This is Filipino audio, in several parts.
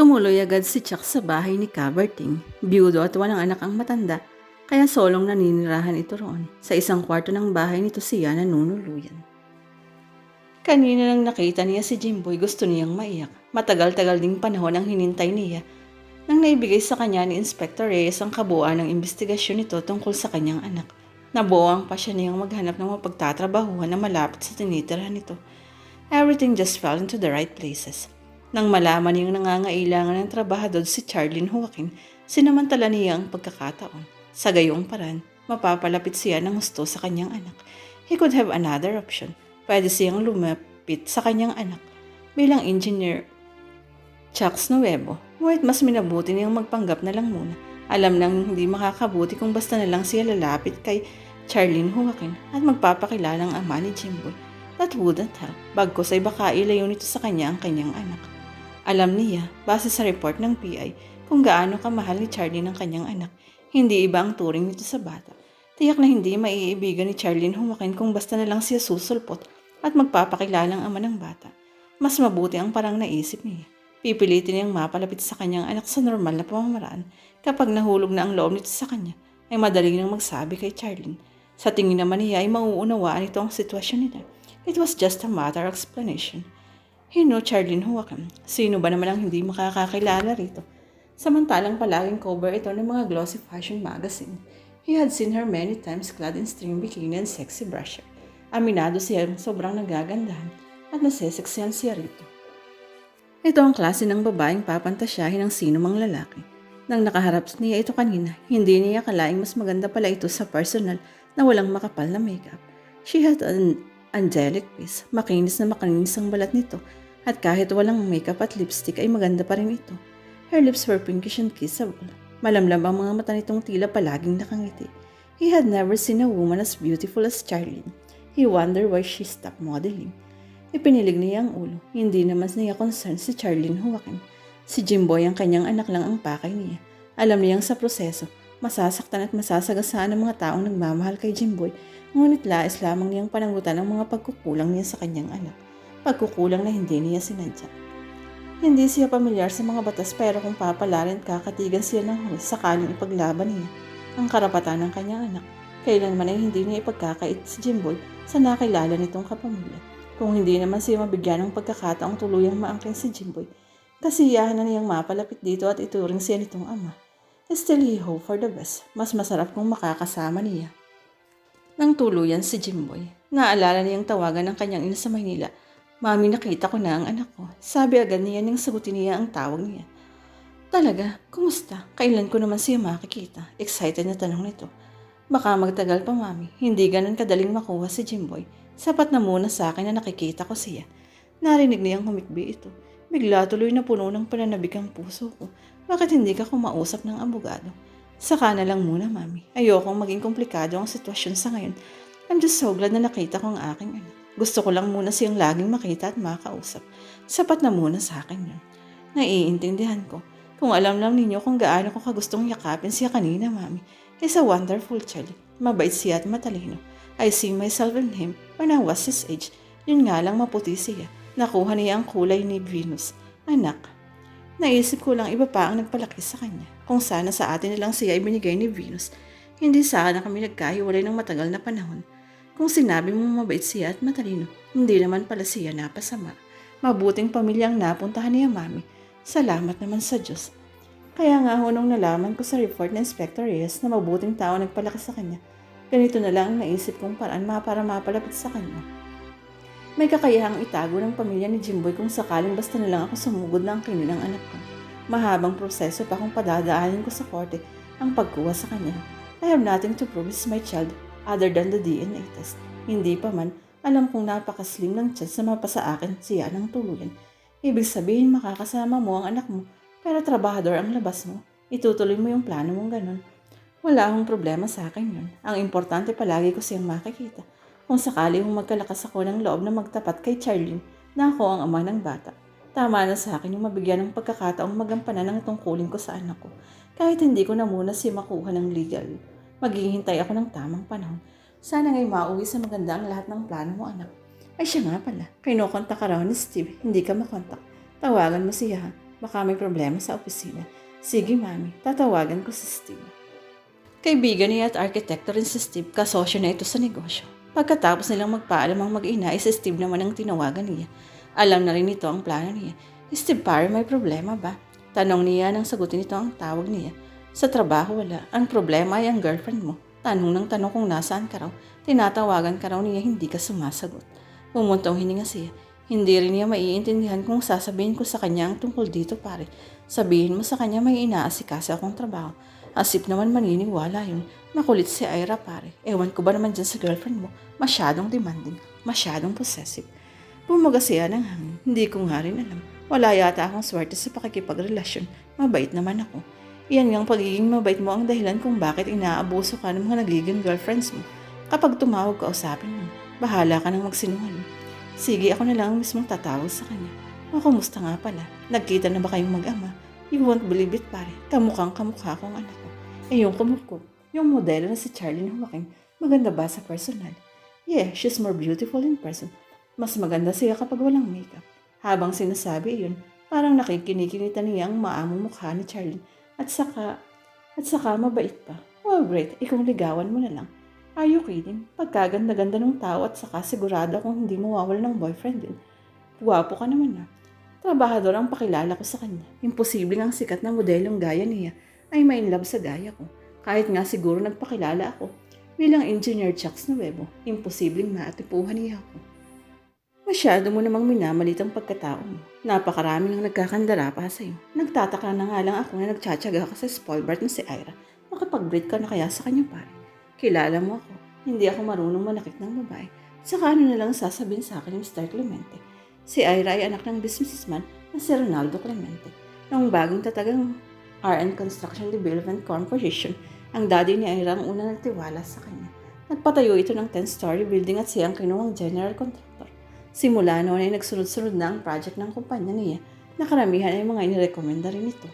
Tumuloy agad si Chuck sa bahay ni Caberting. Biyudo at walang anak ang matanda, kaya solong naninirahan ito roon. Sa isang kwarto ng bahay nito siya nanunuluyan. Kanina lang nakita niya si Jimboy, gusto niyang maiyak. Matagal-tagal ding panahon ang hinintay niya nang naibigay sa kanya ni Inspector Reyes ang kabuuan ng investigasyon nito tungkol sa kanyang anak. Nabuang pa siya niyang maghanap ng mapagtatrabahuhan na malapit sa tinitirahan nito. Everything just fell into the right places. Nang malaman niyang nangangailangan ng trabahador si Charlene Joaquin, sinamantala niya ang pagkakataon. Sa gayong paraan, mapapalapit siya ng gusto sa kanyang anak. He could have another option. Pwede siyang lumapit sa kanyang anak bilang engineer Chucks Nuevo. Ngunit mas minabuti niyang magpanggap na lang muna. Alam nang hindi makakabuti kung basta na lang siya lalapit kay Charlene Joaquin at magpapakilala ang ama ni Jimboy. That wouldn't help. Bagkos ay baka ilayo nito sa kanya ang kanyang anak. Alam niya, base sa report ng PI, kung gaano kamahal ni Charlie ng kanyang anak. Hindi iba ang turing nito sa bata. Tiyak na hindi maiibigan ni Charlene Humakin kung basta na lang siya susulpot at magpapakilala ang ama ng bata. Mas mabuti ang parang naisip niya. Pipilitin niyang mapalapit sa kanyang anak sa normal na pamamaraan kapag nahulog na ang loob nito sa kanya ay madali nang magsabi kay Charlene. Sa tingin naman niya ay mauunawaan ito ang sitwasyon nila. It was just a matter of explanation. He knew Charlene Huwakan. Sino ba naman ang hindi makakakilala rito? Samantalang palaging cover ito ng mga glossy fashion magazine. He had seen her many times clad in string bikini and sexy brusher. Aminado siya sobrang nagagandahan at naseseksyan siya rito. Ito ang klase ng babaeng papantasyahin ng sino mang lalaki. Nang nakaharap niya ito kanina, hindi niya kalaing mas maganda pala ito sa personal na walang makapal na makeup. She had an angelic face, makinis na makinis ang balat nito, at kahit walang makeup at lipstick ay maganda pa rin ito. Her lips were pinkish and kissable. Malamlam ang mga mata nitong tila palaging nakangiti. He had never seen a woman as beautiful as Charlene. He wondered why she stopped modeling. Ipinilig niya ang ulo. Hindi naman niya concern si Charlene Joaquin. Si Jimboy ang kanyang anak lang ang pakay niya. Alam niyang sa proseso, masasaktan at masasagasaan ang mga taong nagmamahal kay Jimboy, ngunit lais lamang niyang pananggutan ang mga pagkukulang niya sa kanyang anak. Pagkukulang na hindi niya sinadya. Hindi siya pamilyar sa mga batas pero kung papalarin at kakatigan siya ng hulis sakaling ipaglaban niya ang karapatan ng kanyang anak. Kailanman ay hindi niya ipagkakait si Jimboy sa nakilala nitong kapamilya. Kung hindi naman siya mabigyan ng pagkakataong tuluyang maangkin si Jimboy, kasiyahan na niyang mapalapit dito at ituring siya nitong ama. Still he hope for the best. Mas masarap kung makakasama niya. Nang tuluyan si Jimboy, naalala niyang tawagan ng kanyang ina sa Maynila. Mami, nakita ko na ang anak ko. Sabi agad niya nang sagutin niya ang tawag niya. Talaga, kumusta? Kailan ko naman siya makikita? Excited na tanong nito. Baka magtagal pa, Mami. Hindi ganun kadaling makuha si Jimboy. Sapat na muna sa akin na nakikita ko siya. Narinig niyang humikbi ito. Bigla tuloy na puno ng pananabik ang puso ko. Bakit hindi ka kumausap ng abogado? Saka na lang muna, Mami. Ayokong maging komplikado ang sitwasyon sa ngayon. I'm just so glad na nakita ko ang aking anak. Gusto ko lang muna siyang laging makita at makausap. Sapat na muna sa akin yun. Naiintindihan ko. Kung alam lang ninyo kung gaano ko kagustong yakapin siya kanina, Mami. He's a wonderful child. Mabait siya at matalino. I see myself in him when I was his age. Yun nga lang maputi siya. Nakuha niya ang kulay ni Venus. Anak, naisip ko lang iba pa ang nagpalaki sa kanya. Kung sana sa atin nilang siya ibinigay ni Venus, hindi sana kami nagkahiwalay ng matagal na panahon. Kung sinabi mo mabait siya at matalino, hindi naman pala siya napasama. Mabuting pamilyang napuntahan niya, Mami. Salamat naman sa Diyos. Kaya nga ho nung nalaman ko sa report ng Inspector Reyes na mabuting tao nagpalaki sa kanya, ganito na lang ang naisip kong paraan para mapalapit sa kanya. May kakayahang itago ng pamilya ni Jimboy kung sakaling basta na lang ako sumugod na ang kinilang anak ko. Mahabang proseso pa kung padadaanin ko sa korte ang pagkuha sa kanya. I have nothing to prove is my child other than the DNA test. Hindi pa man, alam kong napakaslim ng chance na mapasa akin siya ng tuluyan. Ibig sabihin makakasama mo ang anak mo, pero trabahador ang labas mo. Itutuloy mo yung plano mong ganun. Wala akong problema sa akin yun. Ang importante palagi ko siyang makikita. Kung sakali kong magkalakas ako ng loob na magtapat kay Charlene na ako ang ama ng bata. Tama na sa akin yung mabigyan ng pagkakataong magampanan ng tungkulin ko sa anak ko. Kahit hindi ko na muna siya makuha ng legal. Maghihintay ako ng tamang panahon. Sana ngay mauwi sa maganda ang lahat ng plano mo, anak. Ay siya nga pala. Kinukontak ka raw ni Steve. Hindi ka makontak. Tawagan mo siya ha. Baka may problema sa opisina. Sige, mami. Tatawagan ko si Steve. Kaibigan niya at arkitekto rin si Steve, kasosyo na ito sa negosyo. Pagkatapos nilang magpaalam ang mag-ina, ay si Steve naman ang tinawagan niya. Alam na rin nito ang plano niya. Steve, pare, may problema ba? Tanong niya nang sagutin nito ang tawag niya. Sa trabaho, wala. Ang problema ay ang girlfriend mo. Tanong ng tanong kung nasaan ka raw. Tinatawagan ka raw niya, hindi ka sumasagot. Pumuntong hininga siya. Hindi rin niya maiintindihan kung sasabihin ko sa kanya ang tungkol dito, pare. Sabihin mo sa kanya may inaasikaso akong trabaho. Asip naman maniniwala yun. Makulit si Ira, pare. Ewan ko ba naman dyan sa girlfriend mo? Masyadong demanding. Masyadong possessive. Pumaga siya ng hangin. Hindi ko nga rin alam. Wala yata akong swerte sa pakikipagrelasyon. Mabait naman ako. Iyan ngang pagiging mabait mo ang dahilan kung bakit inaabuso ka ng mga nagiging girlfriends mo. Kapag tumawag ka, usapin mo. Bahala ka nang magsinungaling. Sige, ako na lang ang mismong tatawag sa kanya. O, kumusta nga pala? Nagkita na ba kayong mag-ama? You won't believe it, pare. Kamukhang kamukha kong anak ko. Eh, yung kamukho, yung modelo na si Charlene Joaquin, maganda ba sa personal? Yeah, she's more beautiful in person. Mas maganda siya kapag walang makeup. Habang sinasabi yun, parang nakikinikinita niya ang maamong mukha ni Charlene. At saka, at saka mabait pa. Well, great. Ikong ligawan mo na lang. Are you kidding? Pagkaganda-ganda ng tao at saka sigurado akong hindi mawawala ng boyfriend din. Guwapo ka naman na. Trabahador ang pakilala ko sa kanya. Imposibleng ang sikat na modelong gaya niya ay may love sa gaya ko. Kahit nga siguro nagpakilala ako. Bilang engineer Chucks Nuevo, imposibleng maatipuhan niya ako. Masyado mo namang minamalit ang pagkatao mo. Napakarami nang nagkakandara pa sa'yo. Nagtataka na nga lang ako na nagtsatsaga ka sa spoilbart na si Ira. Makapag-breed ka na kaya sa kanya pare. Kilala mo ako. Hindi ako marunong manakit ng babae. Saka ano na lang sasabihin sa akin ni Mr. Clemente. Si Ira ay anak ng businessman na si Ronaldo Clemente. Noong bagong tatagang RN Construction Development Corporation, ang daddy ni Ira ang una nagtiwala sa kanya. Nagpatayo ito ng 10-story building at siya ang kinuwang general contractor. Simula noon ay nagsunod-sunod na ang project ng kumpanya niya na karamihan ay mga inirekomenda rin ito.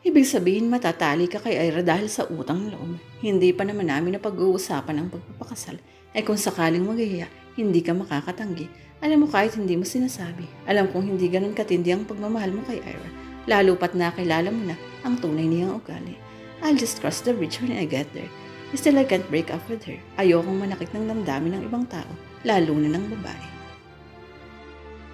Ibig sabihin matatali ka kay Ira dahil sa utang loob. Hindi pa naman namin na pag-uusapan ang pagpapakasal. Ay kung sakaling maghihiya, hindi ka makakatanggi. Alam mo kahit hindi mo sinasabi. Alam kong hindi ganun katindi ang pagmamahal mo kay Ira. Lalo pat nakilala mo na ang tunay niyang ugali. I'll just cross the bridge when I get there. Still I can't break up with her. Ayokong manakit ng damdamin ng ibang tao, lalo na ng babae.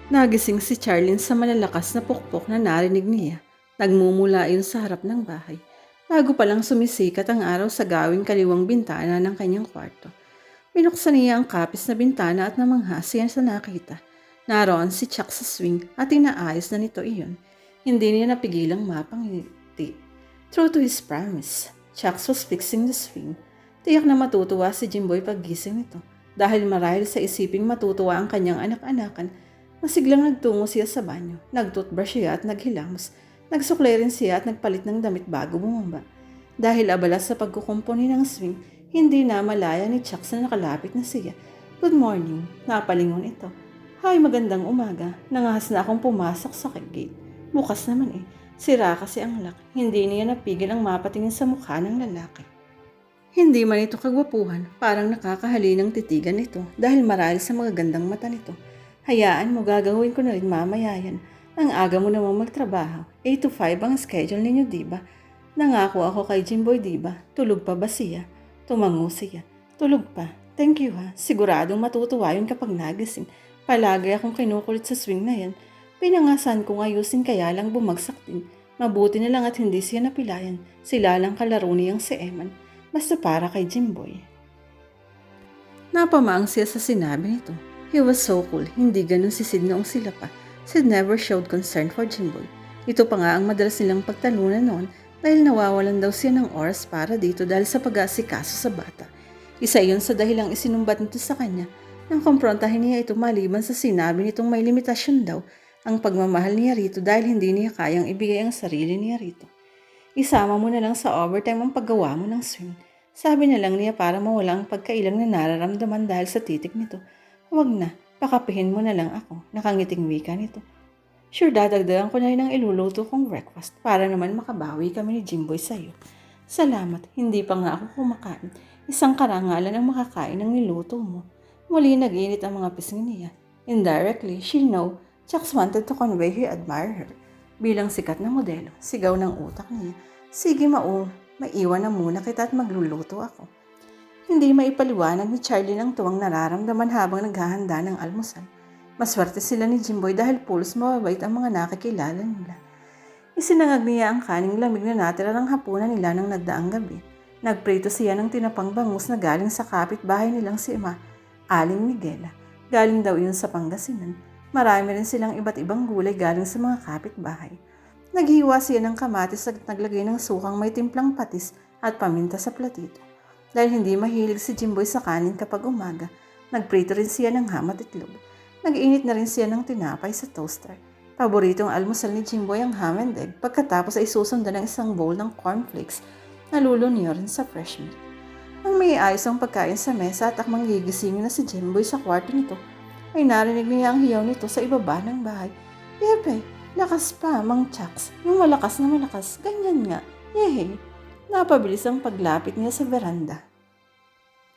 Nagising si Charlene sa malalakas na pukpok na narinig niya. Nagmumula yun sa harap ng bahay. Bago pa lang sumisikat ang araw sa gawing kaliwang bintana ng kanyang kwarto. Binuksan niya ang kapis na bintana at namangha siya sa nakita. Naroon si Chuck sa swing at inaayos na nito iyon. Hindi niya napigilang mapangiti. True to his promise, Chuck was fixing the swing. Tiyak na matutuwa si Jimboy paggising nito dahil marahil sa isiping matutuwa ang kanyang anak-anakan Masiglang nagtungo siya sa banyo. Nagtoothbrush siya at naghilamos. Nagsuklay rin siya at nagpalit ng damit bago bumamba. Dahil abala sa pagkukumpuni ng swing, hindi na malaya ni Chuck na nakalapit na siya. Good morning. Napalingon ito. Hi, magandang umaga. Nangahas na akong pumasok sa gate. Bukas naman eh. Sira kasi ang lock. Hindi niya napigil ang mapatingin sa mukha ng lalaki. Hindi man ito kagwapuhan, parang nakakahali ng titigan nito dahil marahil sa magagandang mata nito. Hayaan mo, gagawin ko na rin mamaya yan. Ang aga mo namang magtrabaho. 8 to 5 ang schedule ninyo, di ba? Nangako ako kay Jimboy, di ba? Tulog pa ba siya? Tumango siya. Tulog pa. Thank you ha. Siguradong matutuwa yun kapag nagising. Palagi akong kinukulit sa swing na yan. Pinangasan ko ayusin kaya lang bumagsak din. Mabuti na lang at hindi siya napilayan. Sila lang kalaro niyang si Eman. Basta para kay Jimboy. Napamaang siya sa sinabi nito. He was so cool. Hindi ganun si Sid noong sila pa. Sid never showed concern for Jimboy. Ito pa nga ang madalas nilang pagtalunan noon dahil nawawalan daw siya ng oras para dito dahil sa pag-aasikaso sa bata. Isa yun sa dahilang isinumbat nito sa kanya nang kumprontahin niya ito maliban sa sinabi nitong may limitasyon daw ang pagmamahal niya rito dahil hindi niya kayang ibigay ang sarili niya rito. Isama mo na lang sa overtime ang paggawa mo ng swing. Sabi na lang niya para mawala ang pagkailang na nararamdaman dahil sa titik nito. Huwag na, pakapihin mo na lang ako. Nakangiting wika nito. Sure, dadagdagan ko na rin ang iluluto kong breakfast para naman makabawi kami ni Jimboy sa'yo. Salamat, hindi pa nga ako kumakain. Isang karangalan ang makakain ng niluto mo. Muli nag-init ang mga pisngi niya. Indirectly, she know Chucks wanted to convey he admired her. Bilang sikat na modelo, sigaw ng utak niya. Sige mao, maiwan na muna kita at magluluto ako. Hindi maipaliwanag ni Charlie ang tuwang nararamdaman habang naghahanda ng almusal. Maswerte sila ni Jimboy dahil pulos mababait ang mga nakakilala nila. Isinangag niya ang kaning lamig na natira ng hapunan nila ng nagdaang gabi. Nagprito siya ng tinapang bangus na galing sa kapitbahay nilang si Emma, Aling Miguela. Galing daw yun sa Pangasinan. Marami rin silang iba't ibang gulay galing sa mga kapitbahay. Naghiwa siya ng kamatis at naglagay ng sukang may timplang patis at paminta sa platito. Dahil hindi mahilig si Jimboy sa kanin kapag umaga, nagprito rin siya ng ham at itlog. Nag-init na rin siya ng tinapay sa toaster. Paboritong almusal ni Jimboy ang ham and egg pagkatapos ay susundan ng isang bowl ng cornflakes na lulunyo rin sa fresh milk. Nang may ayos ang pagkain sa mesa at akmang gigisingin na si Jimboy sa kwarto nito, ay narinig niya ang hiyaw nito sa ibaba ng bahay. Pepe, lakas pa, Mang Chucks. Yung malakas na malakas, ganyan nga. Yehey. Napabilis ang paglapit niya sa veranda.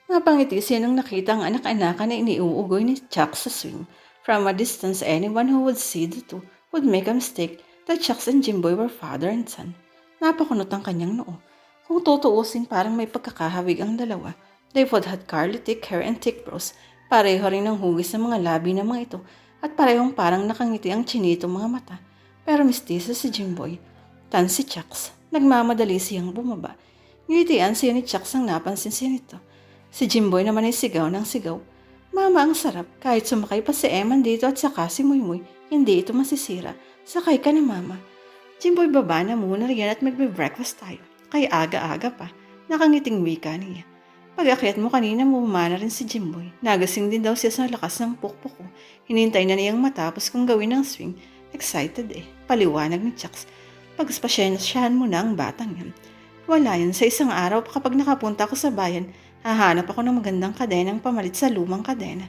Napangiti siya nang nakita ang anak-anakan na iniuugoy ni Chuck sa swing. From a distance, anyone who would see the two would make a mistake that Chucks and Jimboy were father and son. Napakunot ang kanyang noo. Kung tutuusin parang may pagkakahawig ang dalawa. They both had curly thick hair and thick brows. Pareho rin ang hugis ng mga labi ng mga ito at parehong parang nakangiti ang chinito mga mata. Pero mistiso si Jimboy. Tan si Chucks. Nagmamadali siyang bumaba. Ngitian siya ni Chucks ang napansin siya nito. Si Jimboy naman ay sigaw ng sigaw. Mama, ang sarap. Kahit sumakay pa si Eman dito at saka si Muymoy, hindi ito masisira. Sakay ka na, Mama. Jimboy, baba na muna riyan at magbe-breakfast tayo. Kaya aga-aga pa. Nakangiting wika niya. Pag-akyat mo kanina, bumana rin si Jimboy. Nagasing din daw siya sa lakas ng pukpok ko. Hinintay na niyang matapos kung gawin ng swing. Excited eh. Paliwanag ni Chucks. Pagpasyensyahan mo na ang batang yan. Wala yan. Sa isang araw, kapag nakapunta ako sa bayan, hahanap ako ng magandang kadenang pamalit sa lumang kadena.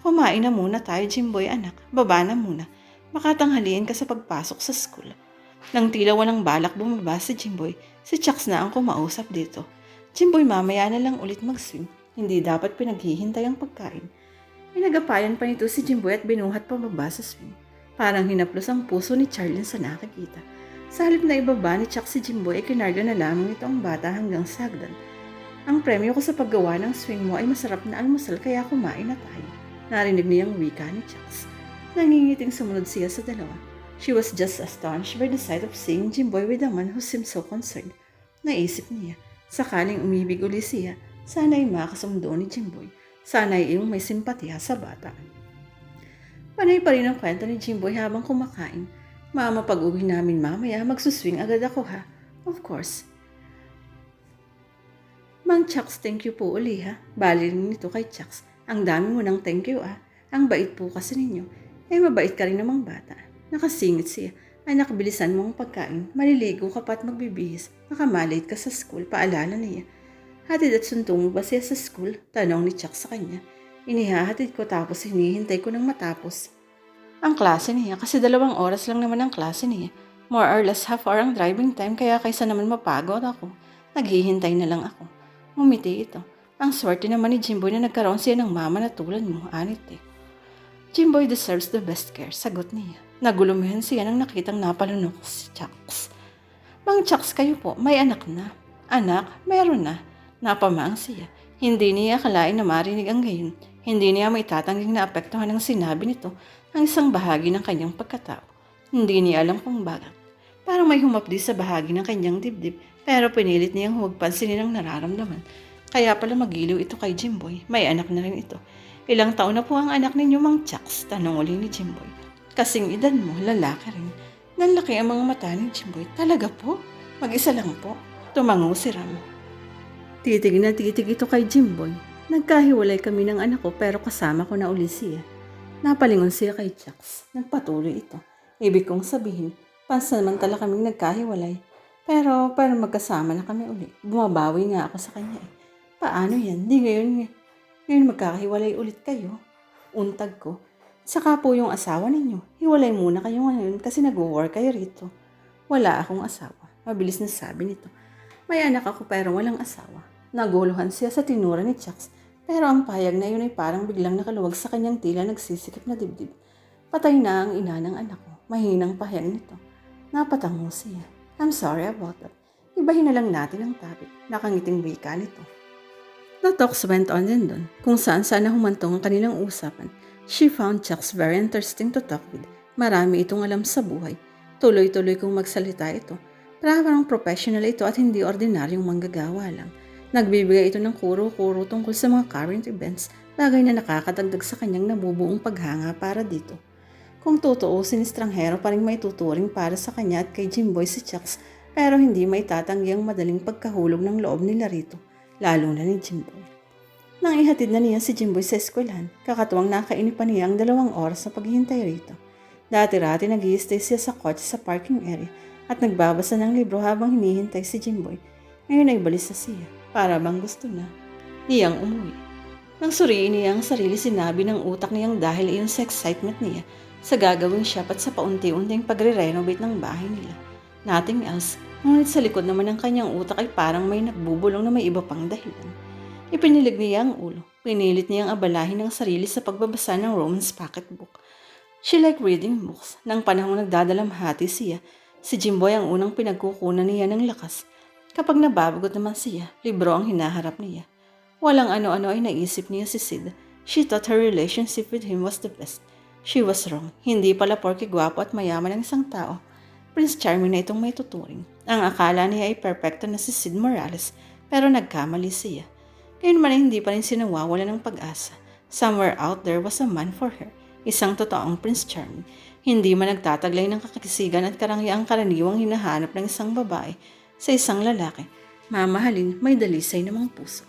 Kumain na muna tayo, Jimboy anak. Baba na muna. Makatanghaliin ka sa pagpasok sa school. Nang tila walang balak bumaba si Jimboy, si Chucks na ang kumausap dito. Jimboy, mamaya na lang ulit mag-swim. Hindi dapat pinaghihintay ang pagkain. Pinagapayan pa nito si Jimboy at binuhat pababa sa swing. Parang hinaplos ang puso ni Charlene sa nakakita. Sa halip na ibaba ni Chuck si Jimboy ay kinarga na lamang ito ang bata hanggang sa hagdan. Ang premyo ko sa paggawa ng swing mo ay masarap na almusal kaya kumain na tayo. Narinig niyang wika ni Chucks. Nangingiting sumunod siya sa dalawa. She was just astonished by the sight of seeing Jimboy with a man who seemed so concerned. Naisip niya, sakaling umibig uli siya, sana ay makasundo ni Jimboy. Sana ay iyong may simpatiya sa bata. Panay pa rin ang kwento ni Jimboy habang kumakain. Mama, pag uwi namin mamaya, magsuswing agad ako ha. Of course. Mang Chucks, thank you po uli ha. Bali rin nito kay Chucks. Ang dami mo ng thank you ah. Ang bait po kasi ninyo. Eh, mabait ka rin namang bata. Nakasingit siya. Anak, bilisan mo ang pagkain. Maliligo ka pa at magbibihis. Makamalate ka sa school. Paalala niya. Hatid at suntong mo ba siya sa school? Tanong ni Chuck sa kanya. Inihahatid ko tapos hinihintay ko ng matapos. Ang klase niya kasi dalawang oras lang naman ang klase niya. More or less half hour ang driving time kaya kaysa naman mapagod ako. Naghihintay na lang ako. Umiti ito. Ang swerte naman ni Jimboy na nagkaroon siya ng mama na tulad mo, anit eh. Jimboy deserves the best care, sagot niya. Nagulumihan siya nang nakitang napalunok si Chucks. Mang Chucks kayo po, may anak na. Anak, meron na. Napamang siya. Hindi niya akalain na marinig ang gayon. Hindi niya may tatangging naapektuhan ng sinabi nito ang isang bahagi ng kanyang pagkatao. Hindi niya alam kung bakit. Parang may humapdi sa bahagi ng kanyang dibdib pero pinilit niyang huwag pansinin ang nararamdaman. Kaya pala magiliw ito kay Jimboy. May anak na rin ito. Ilang taon na po ang anak ninyo, Mang Chucks? Tanong uli ni Jimboy. Kasing edad mo, lalaki rin. Nanlaki ang mga mata ni Jimboy. Talaga po? Mag-isa lang po. Tumango si Ram. Titig na titig ito kay Jimboy. Nagkahiwalay kami ng anak ko pero kasama ko na uli siya. Napalingon siya kay Chucks. Nagpatuloy ito. Ibig kong sabihin, pansamantala kaming nagkahiwalay. Pero, pero magkasama na kami uli. Bumabawi nga ako sa kanya eh. Paano yan? Di ngayon, ngayon magkakahiwalay ulit kayo. Untag ko. Saka po yung asawa ninyo. Hiwalay muna kayo ngayon kasi nag-work kayo rito. Wala akong asawa. Mabilis na sabi nito. May anak ako pero walang asawa. Naguluhan siya sa tinura ni Chucks. Pero ang payag na yun ay parang biglang nakaluwag sa kanyang tila nagsisikip na dibdib. Patay na ang ina ng anak ko. Mahinang pahayag nito. Napatango siya. I'm sorry about that. Ibahin na lang natin ang topic. Nakangiting wika nito. The talks went on din doon, kung saan sana humantong ang kanilang usapan. She found Chucks very interesting to talk with. Marami itong alam sa buhay. Tuloy-tuloy kong magsalita ito. Parang professional ito at hindi ordinaryong manggagawa lang. Nagbibigay ito ng kuro-kuro tungkol sa mga current events, bagay na nakakadagdag sa kanyang nabubuong paghanga para dito. Kung totoo, sinistranghero pa rin may tuturing para sa kanya at kay Jimboy si Chucks, pero hindi may tatanggi ang madaling pagkahulog ng loob nila rito, lalo na ni Jimboy. Nang ihatid na niya si Jimboy sa eskwelahan, kakatuwang nakainip pa niya ang dalawang oras sa paghihintay rito. Dati-rati nag siya sa kotse sa parking area at nagbabasa ng libro habang hinihintay si Jimboy. Ngayon ay balisa siya, para bang gusto na. Niyang umuwi. Nang suriin niya ang sarili, sinabi ng utak niyang dahil iyon sa excitement niya sa gagawing shop at sa paunti-unting pagre-renovate ng bahay nila. Nothing else, ngunit sa likod naman ng kanyang utak ay parang may nagbubulong na may iba pang dahilan. Ipinilig niya ang ulo. Pinilit niyang abalahin ang sarili sa pagbabasa ng Roman's pocketbook. She liked reading books. Nang panahong nagdadalamhati siya, si Jimboy ang unang pinagkukunan niya ng lakas. Kapag nababagot naman siya, libro ang hinaharap niya. Walang ano-ano ay naisip niya si Sid. She thought her relationship with him was the best. She was wrong. Hindi pala porke gwapo at mayaman ang isang tao. Prince Charming na itong may tuturing. Ang akala niya ay perpekto na si Sid Morales, pero nagkamali siya. Ngayon man ay hindi pa rin sinawawala ng pag-asa. Somewhere out there was a man for her. Isang totoong Prince Charming. Hindi man nagtataglay ng kakisigan at karangyang karaniwang hinahanap ng isang babae sa isang lalaki. Mamahalin, may dalisay namang puso.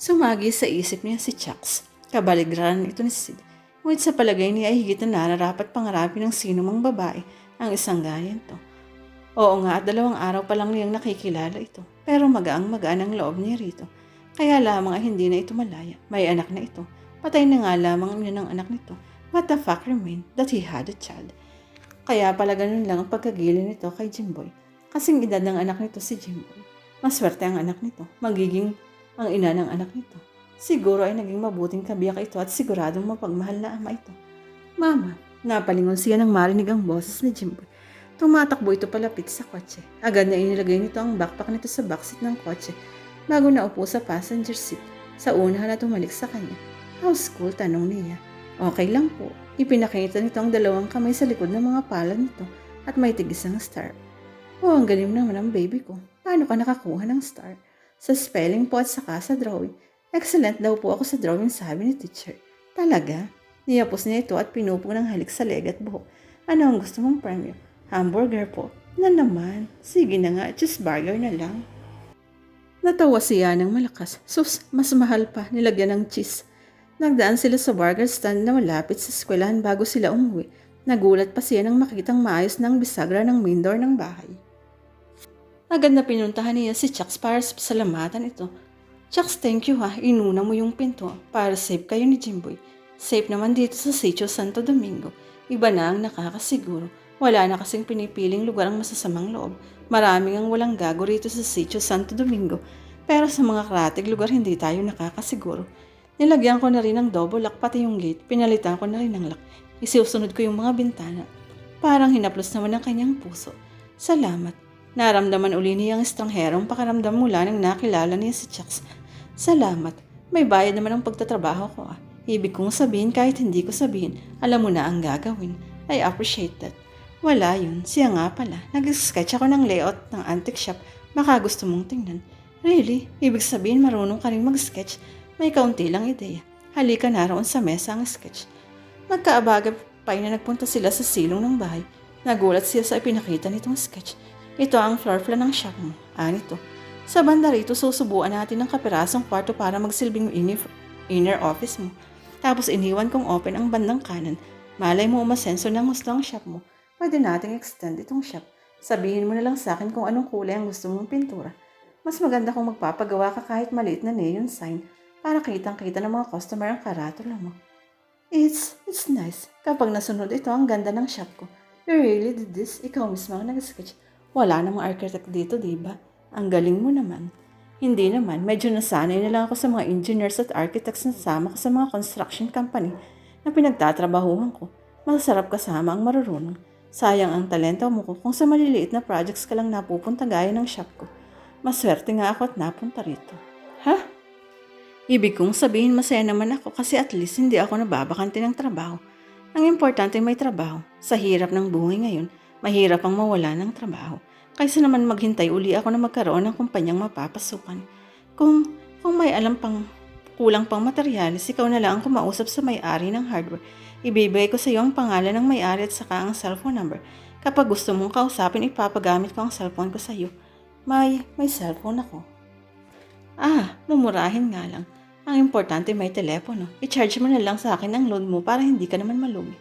Sumagi sa isip niya si Chucks. Kabaligraran ito ni Sid. Ngunit sa palagay niya ay higit na nararapat pangarapin ng sino mang babae ang isang ganyan to. Oo nga dalawang araw pa lang niyang nakikilala ito. Pero magaang-magaan ang loob niya rito. Kaya lamang ay hindi na ito malaya. May anak na ito. Patay na nga lamang niya ng anak nito. What the fuck remained that he had a child? Kaya pala ganun lang ang pagkagili nito kay Jimboy. Kasing edad ng anak nito si Jimboy. Maswerte ang anak nito. Magiging ang ina ng anak nito. Siguro ay naging mabuting kabiyak ito at siguradong mapagmahal na ama ito. Mama, napalingon siya nang marinig ang boses ni Jimboy. Tumatakbo ito palapit sa kotse. Agad na inilagay nito ang backpack nito sa backseat ng kotse bago naupo sa passenger seat. Sa unahan na tumalik sa kanya. How's school? Tanong niya. Okay lang po. Ipinakita nito ang dalawang kamay sa likod ng mga palad nito at may tigisang star. Oh, ang galing naman ang baby ko. Paano ka nakakuha ng star? Sa spelling po at saka sa drawing. Excellent daw po ako sa drawing sabi ni teacher. Talaga? Niyapos niya ito at pinupong ng halik sa leg at buhok. Ano ang gusto mong premyo? Hamburger po. Na naman. Sige na nga, cheeseburger na lang. Natawa siya ng malakas. Sus, mas mahal pa, nilagyan ng cheese. Nagdaan sila sa burger stand na malapit sa eskwelahan bago sila umuwi. Nagulat pa siya nang makitang maayos ng bisagra ng main door ng bahay. Agad na pinuntahan niya si Chucks para sa pasalamatan ito. Chucks, thank you ha. Inuna mo yung pinto para safe kayo ni Jimboy. Safe naman dito sa Sitio Santo Domingo. Iba na ang nakakasiguro. Wala na kasing pinipiling lugar ang masasamang loob. Maraming ang walang gago rito sa Sitio Santo Domingo. Pero sa mga karatig lugar hindi tayo nakakasiguro. Nilagyan ko na rin ng double lock pati yung gate. Pinalitan ko na rin ng lock. Isusunod ko yung mga bintana. Parang hinaplos naman ang kanyang puso. Salamat. Naramdaman uli niya ang estrangherong pakaramdam mula nang nakilala niya si Chucks. Salamat. May bayad naman ang pagtatrabaho ko ah. Ibig kong sabihin kahit hindi ko sabihin, alam mo na ang gagawin. I appreciate that. Wala yun. Siya nga pala. Nag-sketch ako ng layout ng antique shop. Baka gusto mong tingnan. Really? Ibig sabihin marunong ka rin mag-sketch. May kaunti lang ideya. Halika naroon sa mesa ang sketch. Magkaabaga pa na nagpunta sila sa silong ng bahay. Nagulat siya sa ipinakita nitong sketch. Ito ang floor plan ng shop mo. Ah, nito. Sa banda rito, susubuan natin ng kapirasong kwarto para magsilbing inner, office mo. Tapos iniwan kong open ang bandang kanan. Malay mo umasenso ng gusto ang shop mo. Pwede nating extend itong shop. Sabihin mo na lang sa akin kung anong kulay ang gusto mong pintura. Mas maganda kung magpapagawa ka kahit maliit na neon sign para kitang-kita ng mga customer ang karatula mo. It's, it's nice. Kapag nasunod ito, ang ganda ng shop ko. You really did this? Ikaw mismo ang nag-sketch. Wala namang architect dito, di ba? Ang galing mo naman. Hindi naman, medyo nasanay na lang ako sa mga engineers at architects na sama ko sa mga construction company na pinagtatrabahuhan ko. Masarap kasama ang marurunong. Sayang ang talento mo kung sa maliliit na projects ka lang napupunta gaya ng shop ko. Maswerte nga ako at napunta rito. Ha? Ibig kong sabihin masaya naman ako kasi at least hindi ako nababakante ng trabaho. Ang importante may trabaho. Sa hirap ng buhay ngayon, mahirap ang mawala ng trabaho. Kaysa naman maghintay uli ako na magkaroon ng kumpanyang mapapasukan. Kung, kung may alam pang kulang pang materyales, ikaw na lang ang kumausap sa may-ari ng hardware. Ibibigay ko sa iyo ang pangalan ng may-ari at saka ang cellphone number. Kapag gusto mong kausapin, ipapagamit ko ang cellphone ko sa iyo. May, may cellphone ako. Ah, mumurahin nga lang. Ang importante may telepono. I-charge mo na lang sa akin ang load mo para hindi ka naman malugi.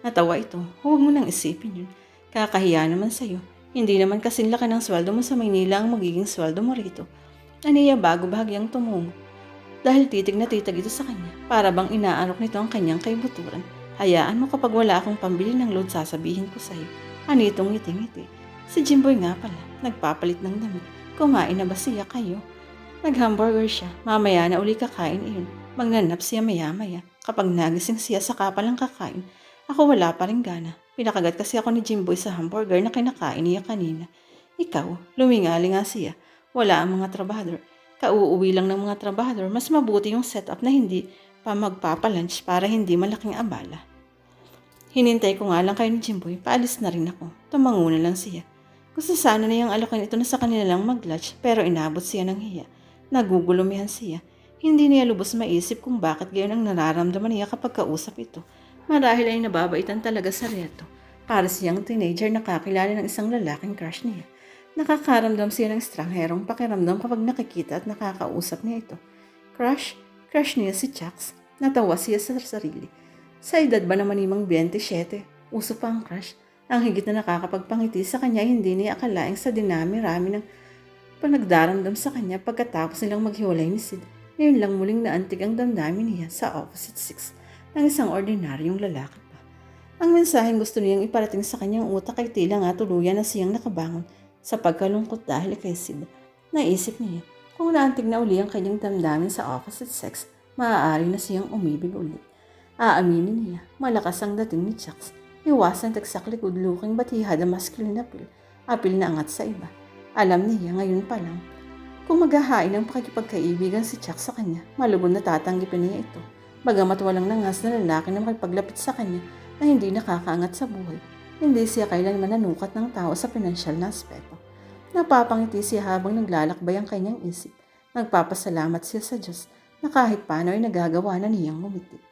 Natawa ito. Huwag mo nang isipin yun. Kakahiya naman sa'yo. Hindi naman kasing laki ng sweldo mo sa Maynila ang magiging sweldo mo rito. Aniya bago bahagyang tumungo. Dahil titig na titig ito sa kanya. Para bang inaarok nito ang kanyang kaibuturan. Hayaan mo kapag wala akong pambili ng load sasabihin ko sa'yo. Anitong ngiti-ngiti. Si Jimboy nga pala. Nagpapalit ng damit. Kumain na ba siya kayo? Nag-hamburger siya. Mamaya na uli kakain iyon. Magnanap siya maya-maya. Kapag nagising siya, saka palang kakain. Ako wala pa rin gana. Pinakagat kasi ako ni Jimboy sa hamburger na kinakain niya kanina. Ikaw, lumingali nga siya. Wala ang mga trabahador. Kauuwi lang ng mga trabahador. Mas mabuti yung setup na hindi pa magpapalunch para hindi malaking abala. Hinintay ko nga lang kayo ni Jimboy. Paalis na rin ako. Tumango na lang siya. Gusto sana na yung alokan ito na sa kanila lang mag-lunch pero inabot siya ng hiya. Nagugulumihan siya. Hindi niya lubos maisip kung bakit gayon ang nararamdaman niya kapag kausap ito. Marahil ay nababaitan talaga sa reto. Para siyang teenager na kakilala ng isang lalaking crush niya. Nakakaramdam siya ng estrangherong pakiramdam kapag nakikita at nakakausap niya ito. Crush? Crush niya si Chucks. Natawa siya sa sarili. Sa edad ba naman imang 27, uso pa ang crush? Ang higit na nakakapagpangiti sa kanya, hindi niya akalaing sa dinami-rami ng panagdaramdam sa kanya pagkatapos nilang maghiwalay ni Sid. Ngayon lang muling naantig ang damdamin niya sa opposite sex ng isang ordinaryong lalaki pa. Ang mensaheng gusto niyang iparating sa kanyang utak ay tila nga tuluyan na siyang nakabangon sa pagkalungkot dahil kay Sid. Naisip niya, kung naantig na uli ang kanyang damdamin sa opposite sex, maaari na siyang umibig ulit. Aaminin niya, malakas ang dating ni Chucks. Wasn't exactly good looking but he had a masculine appeal. Appeal na angat sa iba. Alam niya ngayon pa lang. Kung maghahain ng pakikipagkaibigan si Chuck sa kanya, malubon na tatanggipin niya ito. Bagamat walang nangas na lalaki na makipaglapit sa kanya na hindi nakakaangat sa buhay, hindi siya kailanman nanukat ng tao sa pinansyal na aspeto. Napapangiti siya habang naglalakbay ang kanyang isip. Nagpapasalamat siya sa Diyos na kahit paano ay nagagawa na niyang ngumiti.